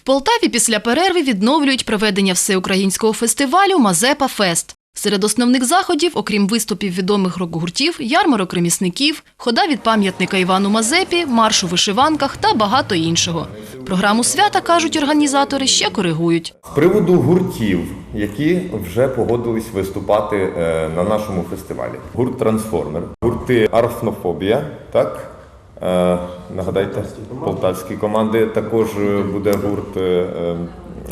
В Полтаві після перерви відновлюють проведення всеукраїнського фестивалю Мазепа Фест. Серед основних заходів, окрім виступів відомих рок-гуртів, ярмарок ремісників, хода від пам'ятника Івану Мазепі, марш у вишиванках та багато іншого. Програму свята, кажуть організатори, ще коригують. З приводу гуртів, які вже погодились виступати е, на нашому фестивалі. Гурт Трансформер, гурти Арфнофобія, так? Е, Нагадайте, полтавські команди. Також е, буде гурт е, е,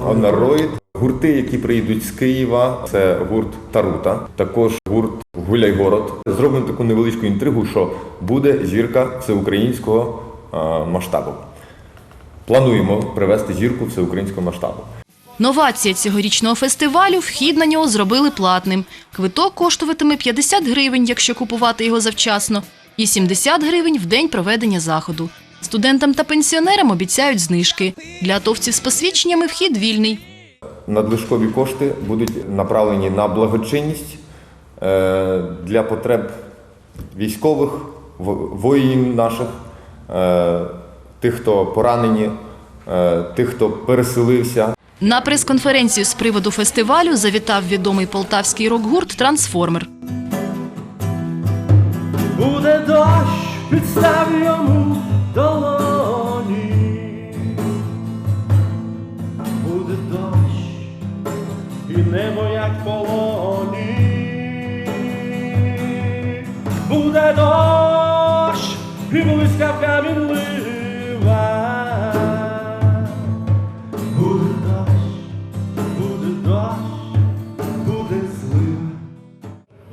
Онароїд. Гурти, які приїдуть з Києва, це гурт Тарута, також гурт Гуляйгород. Зробимо таку невеличку інтригу, що буде зірка всеукраїнського масштабу. Плануємо привести зірку всеукраїнського масштабу. Новація цьогорічного фестивалю вхід на нього зробили платним. Квиток коштуватиме 50 гривень, якщо купувати його завчасно, і 70 гривень в день проведення заходу. Студентам та пенсіонерам обіцяють знижки. Для атовців з посвідченнями вхід вільний. Надлишкові кошти будуть направлені на благочинність е, для потреб військових, воїнів наших, е, тих, хто поранені, е, тих, хто переселився. На прес-конференцію з приводу фестивалю завітав відомий полтавський рок-гурт Трансформер. Буде дощ, підстав йому долоні. Буде дощ, і небо як полоні. Буде дощ, і блискавка мінлива.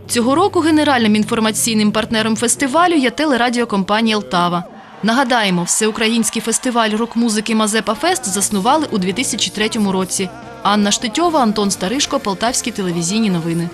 Цього року генеральним інформаційним партнером фестивалю є телерадіокомпанія «Лтава». Нагадаємо, всеукраїнський фестиваль рок-музики Мазепа Фест заснували у 2003 році. Анна Штетьова, Антон Старишко, Полтавські телевізійні новини.